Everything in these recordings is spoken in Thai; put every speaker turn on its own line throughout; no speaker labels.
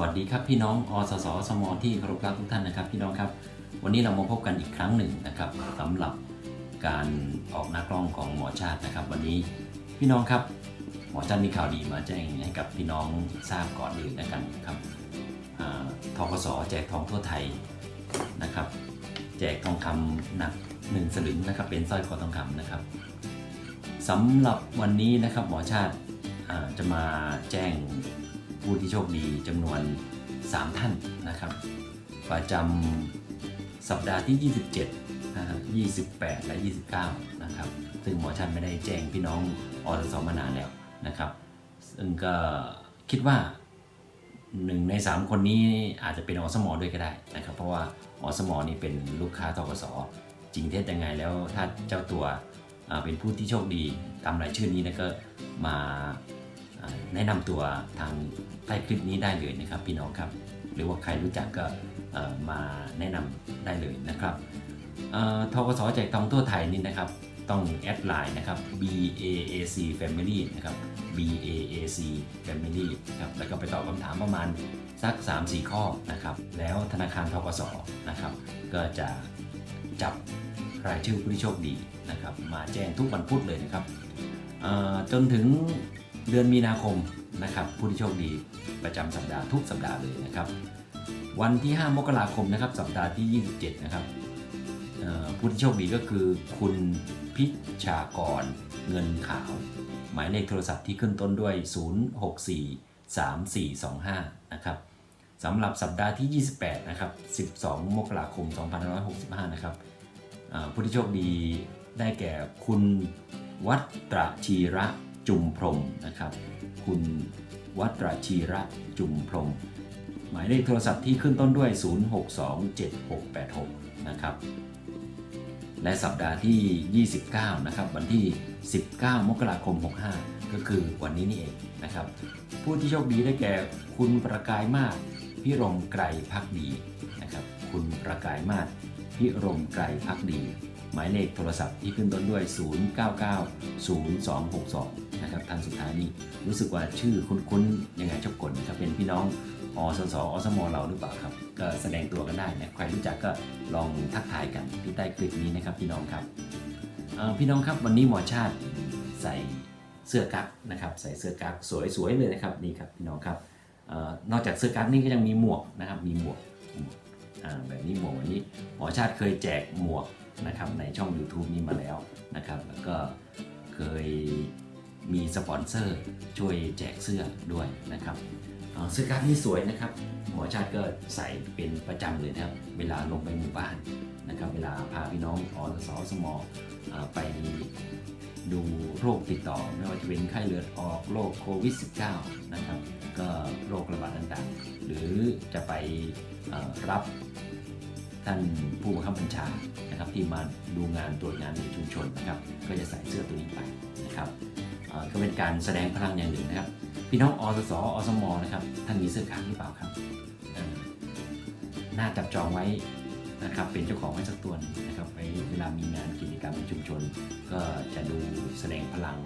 วัสดีครับพี่น้องอสสสมที่เคารพรักทุกท่านนะครับ พี่น้องครับ วันนี้เรามาพบกันอีกครั้งหนึ่งนะครับสำหรับการออกหน้ากล้องของหมอชาตินะครับ วันนี้พี่น้องครับ หมอชาติมีข่าวดีมาแจ้งให้กับพี่น้องทราบก่อนอื่นนะกันครับทกสแจกทองทั่วไทยนะครับ แจกทองคำหนักหนึ่งสลึงนะครับ เป็นสร้อยคอทองคำนะครับสำหรับวันนี้นะครับหมอชาติจะมาแจ้ง ผู้ที่โชคดีจำนวน 3 ท่านนะครับ ประจำสัปดาห์ที่ 27นะฮะ28 และ 29 นะครับ ซึ่งหมอชันไม่ได้แจ้งพี่น้องอสสมานานแล้วนะครับ ซึ่งก็คิดว่าหนึ่งใน 3 คนนี้อาจจะเป็นอสมอด้วยก็ได้นะครับ เพราะว่าอสมอนี่เป็นลูกค้าทกสจริงเท็จยังไงแล้วถ้าเจ้าตัวเป็นผู้ที่โชคดีตามรายชื่อนี้นะก็มา แนะนำตัวทางใต้คลิปนี้ได้เลยนะครับ พี่น้องครับ หรือว่าใครรู้จักก็มาแนะนำได้เลยนะครับทกสแจกทองทั่วไทยนี่นะครับ ต้องแอดไลน์นะครับ BAAC Family นะครับ BAAC Family นะครับแล้วก็ไปตอบคำถามประมาณสัก 3-4 ข้อนะครับ แล้วธนาคารทกสนะครับ ก็จะจับรายชื่อผู้ที่โชคดีนะครับ มาแจ้งทุกวันพุธเลยนะครับจนถึง เดือนมีนาคมนะครับผู้ที่โชคดีประจำสัปดาห์ทุกสัปดาห์เลยนะครับ วันที่ 5 มกราคมนะครับสัปดาห์ที่ 27 นะครับผู้ที่โชคดีก็คือ คุณพิชากรเงินขาว หมายเลขโทรศัพท์ที่ขึ้นต้นด้วย 0643425 นะครับสำหรับสัปดาห์ที่ 28 นะครับ 12 มกราคม 2565 นะครับผู้ที่โชคดีได้แก่คุณวัตรชีระ จุมพรมนะครับ คุณวัตรชีระจุมพรม หมายเลขโทรศัพท์ที่ขึ้นต้นด้วย 0627686 นะครับ และสัปดาห์ที่ 29 นะครับ วันที่ 19 มกราคม 65 ก็คือวันนี้นี่เองนะครับ ผู้ที่โชคดีได้แก่คุณประกายมาศพิรมไกรพักดีนะครับ คุณประกายมาศพิรมไกรพักดี หมายเลขโทรศัพท์ที่ขึ้นต้นด้วย 0990262 นะครับท่านสุดท้ายนี้รู้สึกว่าชื่อคุ้นๆยังไงชอบกลนะครับเป็นพี่น้องอสสอสมเราหรือเปล่าครับก็แสดงตัวกันได้นะใครรู้จักก็ลองทักทายกันที่ใต้คลิปนี้นะครับพี่น้องครับพี่น้องครับวันนี้หมอชาติใส่เสื้อกั๊กนะครับใส่เสื้อกั๊กสวยๆเลยนะครับนี่ครับพี่น้องครับนอกจากเสื้อกั๊กนี่ก็ยังมีหมวกนะครับมีหมวกแบบนี้หมวกวันนี้หมอชาติเคยแจกหมวกนะครับในช่อง YouTube นี้มาแล้วนะครับแล้วก็เคย มีสปอนเซอร์ช่วยแจกเสื้อด้วยนะครับเสื้อกั๊กนี่สวยนะครับหมอชาติก็ใส่เป็นประจำเลยนะครับ เวลาลงไปหมู่บ้านนะครับ เวลาพาพี่น้องอสสสมอไปดูโรคติดต่อ ไม่ว่าจะเป็นไข้เลือดออกโรคโควิด -19 นะครับก็โรคระบาดต่างๆ หรือจะไปรับท่านผู้บังคับบัญชานะครับที่มาดูงานตรวจงานในชุมชนนะครับ ก็จะใส่เสื้อตัวนี้ไปนะครับ ก็เป็นการแสดงพลังอย่างหนึ่งนะครับ พี่น้องอสสอสมนะครับท่านมีเสื้อกั๊กหรือเปล่าครับน่าจับจองไว้นะครับเป็นเจ้าของไว้สักตัวนึงนะครับไว้เวลามีงานกิจกรรมในชุมชน ก็จะดูแสดงพลัง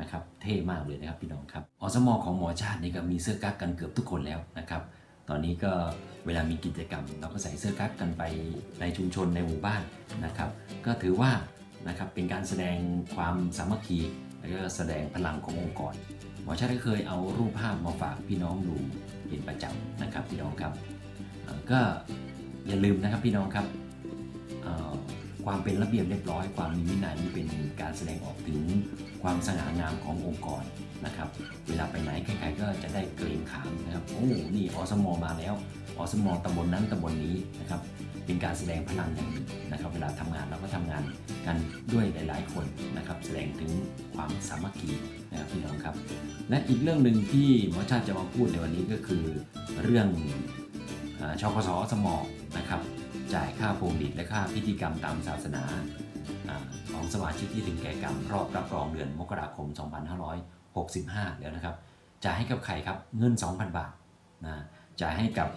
นะครับ เท่มากเลยนะครับพี่น้องครับอสมของหมอชาตินี่ก็มีเสื้อกั๊กกันเกือบทุกคนแล้วนะครับ ตอนนี้ก็เวลามีกิจกรรม เราก็ใส่เสื้อกั๊กกันไปในชุมชนในหมู่บ้านนะครับ ก็ถือว่านะครับเป็นการแสดงความสามัคคี และก็แสดงพลังขององค์กร หมอชาติก็เคยเอารูปภาพมาฝากพี่น้องดูเป็นประจำนะครับพี่น้องครับ ก็อย่าลืมนะครับพี่น้องครับความเป็นระเบียบเรียบร้อย ความมีวินัยนี่เป็นการแสดงออกถึงความสง่างามขององค์กรนะครับ เวลาไปไหนใครๆก็จะได้เกรงขามนะครับ โอ้ นี่อสมมาแล้ว อสมตำบลนั้นตำบลนี้นะครับ เป็นการแสดงพลังอย่างหนึ่งนะครับ เวลาทำงานเราก็ทำงานกันด้วยหลาย ๆ คนนะครับ แสดงถึงความสามัคคีนะครับพี่น้องครับ และอีกเรื่องหนึ่งที่หมอชาติจะมาพูดในวันนี้ก็คือเรื่องอาชกสสมอนะครับ จ่ายค่าพวงหลีดและค่าพิธีกรรมตามศาสนาอาของสมาชิกที่ถึงแก่กรรมรอบรับรองเดือนมกราคม 2565 แล้วนะครับจ่ายให้กับใครครับเงิน 2,000 บาทนะจ่ายให้กับ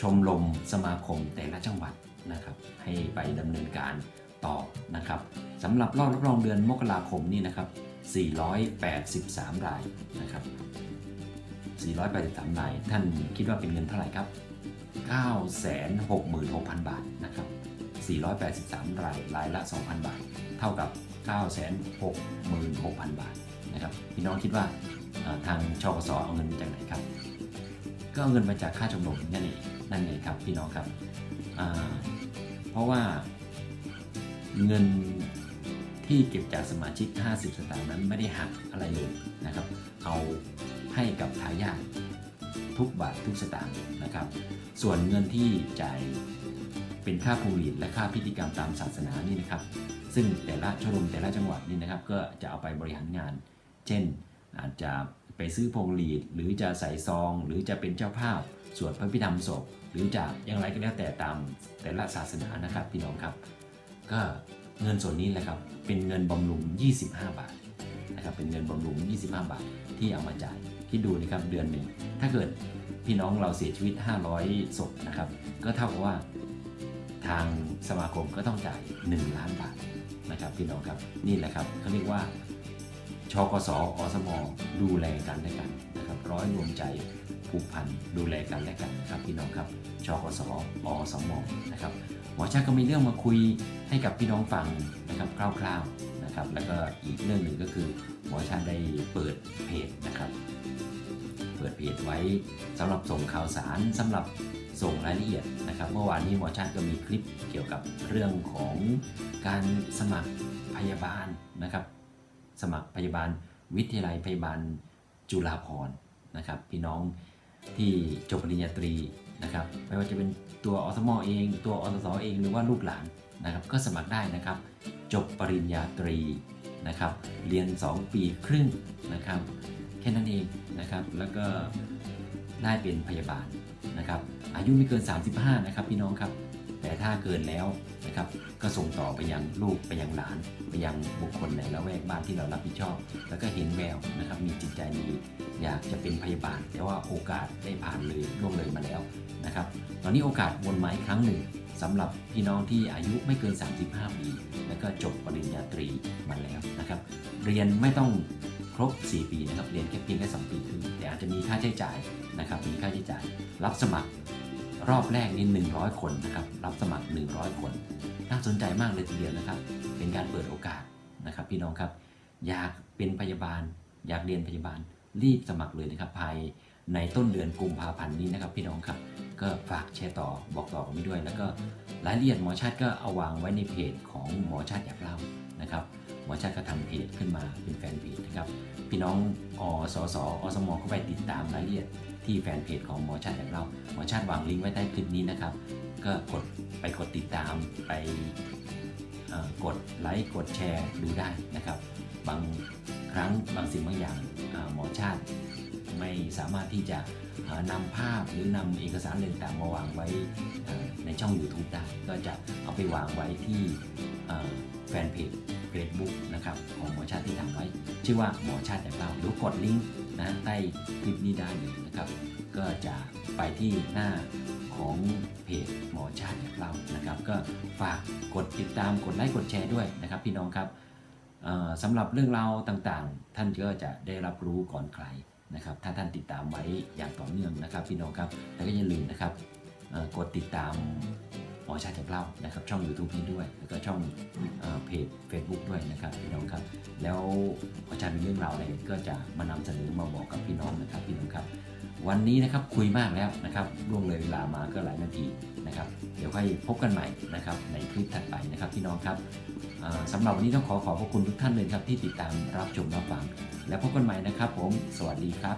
ชมรมสมาคมแต่ละจังหวัดนะครับให้ไปดำเนินการต่อนะครับสำหรับรอบรับรองเดือนมกราคมนี่นะครับ 483 รายนะครับ 483 ราย ท่านคิดว่าเป็นเงินเท่าไหร่ครับ 966,000 บาทนะครับ 483 ราย รายละ 2,000 บาท เท่ากับ 966,000 บาทนะครับ พี่น้องคิดว่าทางชกสเอาเงินมาจากไหนครับ ก็เอาเงินมาจากค่าชมรมนั่นเอง นั่นเองครับพี่น้องครับเพราะว่าเงินที่เก็บจากสมาชิก 50 สตางค์นั้นไม่ได้หักอะไรเลยนะครับ เอาให้กับทายาททุกบาททุกสตางค์นะครับ ส่วนเงินที่จ่ายเป็นค่าพวงหลีดและค่าพิธีกรรมตามศาสนานี่นะครับ ซึ่งแต่ละชมรมแต่ละจังหวัดนี่นะครับ ก็จะเอาไปบริหารงาน เช่นอาจจะ ไปซื้อพวงหลีด หรือจะใส่ซอง หรือจะเป็นเจ้าภาพ สวดพระพิธรรมศพ หรือจะอย่างไรก็แล้วแต่ตามแต่ละศาสนานะครับพี่น้องครับ ก็เงินส่วนนี้แหละครับเป็นเงินบำรุง 25 บาทนะครับเป็นเงินบำรุง 25 บาทที่เอามาจ่ายคิดดูนะครับเดือนหนึ่งถ้าเกิดพี่น้องเราเสียชีวิต 500ศพนะครับก็เท่ากับว่าทางสมาคมก็ต้องจ่าย 1 ล้านบาทนะครับพี่น้องครับนี่แหละครับเขาเรียกว่า ชกสอสมดูแลกันและกันนะครับร้อยรวมใจผูกพันดูแลกันและกันครับพี่น้องครับชกสอสมนะครับหมอชาก็มีเรื่องมาคุยให้กับพี่น้องฟังนะครับคร่าวๆนะครับแล้วก็อีกเรื่องหนึ่งก็คือหมอชาได้เปิดเพจนะครับ เปิดเพจไว้สำหรับส่งข่าวสารสำหรับส่งรายละเอียดนะครับเมื่อวานนี้หมอชาติก็มีคลิปเกี่ยวกับเรื่องของการสมัครพยาบาลนะครับ สมัครพยาบาลวิทยาลัยพยาบาลจุฬาภรณ์นะครับ พี่น้องที่จบปริญญาตรีนะครับ ไม่ว่าจะเป็นตัวอสมอเอง ตัวอสสเองหรือว่าลูกหลานนะครับ ก็สมัครได้นะครับ จบปริญญาตรีนะครับ เรียน 2 ปีครึ่งนะครับ แค่นั้นเองนะครับ แล้วก็ได้เป็นพยาบาลนะครับ อายุไม่เกิน 35 นะครับพี่น้องครับ แต่ถ้าเกินแล้วนะครับก็ส่งต่อไปยังลูกไปยังหลาน ไปยังบุคคลในละแวกบ้านที่เรารับผิดชอบ แล้วก็เห็นแววนะครับมีจิตใจดีอยากจะเป็นพยาบาล แต่ว่าโอกาสได้ผ่านเลยล่วงเลยมาแล้วนะครับตอนนี้โอกาสวนมาอีกครั้งหนึ่งสำหรับพี่น้องที่อายุไม่เกิน 35 ปี แล้วก็จบปริญญาตรีมาแล้วนะครับ เรียนไม่ต้องครบ 4 ปีนะครับ เรียนแค่เพียงแค่ 2 ปีครึ่งแต่อาจจะมีค่าใช้จ่ายนะครับ มีค่าใช้จ่าย รับสมัคร รอบแรกนี่100 คนนะครับรับสมัคร 100 คน น่าสนใจมากเลยทีเดียวนะครับ เป็นการเปิดโอกาสนะครับ พี่น้องครับ อยากเป็นพยาบาล อยากเรียนพยาบาลรีบสมัครเลยนะครับภายในต้นเดือนกุมภาพันธ์นี้นะครับ พี่น้องครับ ก็ฝากแชร์ต่อบอกต่อกันไปด้วย แล้วก็รายละเอียดหมอชาติก็เอาวางไว้ในเพจของหมอชาติอยากเล่านะครับหมอชาติก็ทำเพจขึ้นมาเป็นแฟนเพจนะครับ พี่น้องอสสอสมเข้าไปติดตามรายละเอียด ที่แฟนเพจของหมอชาติอยากเล่าหมอชาติวางลิงก์ไว้ใต้คลิปนี้นะครับ ก็กดไปกดติดตามไปกดไลค์กดแชร์ดูได้นะครับ บางครั้งบางสิ่งบางอย่างหมอชาติ ไม่สามารถที่จะนำภาพหรือนำเอกสารต่างๆมาวางไว้ในช่อง YouTube ได้ ก็จะเอาไปวางไว้ที่แฟนเพจ Facebook นะครับของหมอชาติที่ทำไว้ ชื่อว่าหมอชาติอยากเล่าหรือกดลิงก์นะใต้คลิปนี้ได้เลยนะครับ ก็จะไปที่หน้าของเพจหมอชาติอยากเล่านะครับ ก็ฝากกดติดตามกดไลค์กดแชร์ด้วยนะครับ พี่น้องครับสำหรับเรื่องราวต่างๆ ท่านก็จะได้รับรู้ก่อนใครนะครับ ถ้าท่านติดตามไว้อย่างต่อเนื่องนะครับ พี่น้องครับแล้วก็อย่าลืมนะครับกดติดตาม หมอชาติอยากเล่านะครับช่อง YouTube นี้ด้วย แล้วก็ช่องเอเพจ Facebook ด้วยนะครับพี่น้องครับ แล้วหมอชามีเรื่องราวอะไรก็จะมานำเสนอมาบอกกับพี่น้องนะครับพี่น้องครับ วันนี้นะครับคุยมากแล้วนะครับล่วงเลยเวลามาก็หลายนาทีนะครับเดี๋ยวค่อยพบกันใหม่นะครับในคลิปถัดไปนะครับพี่น้องครับสำหรับวันนี้ต้องขอขอบพระคุณทุกท่านเลยครับที่ติดตามรับชมรับฟัง แล้วพบกันใหม่นะครับผม สวัสดีครับ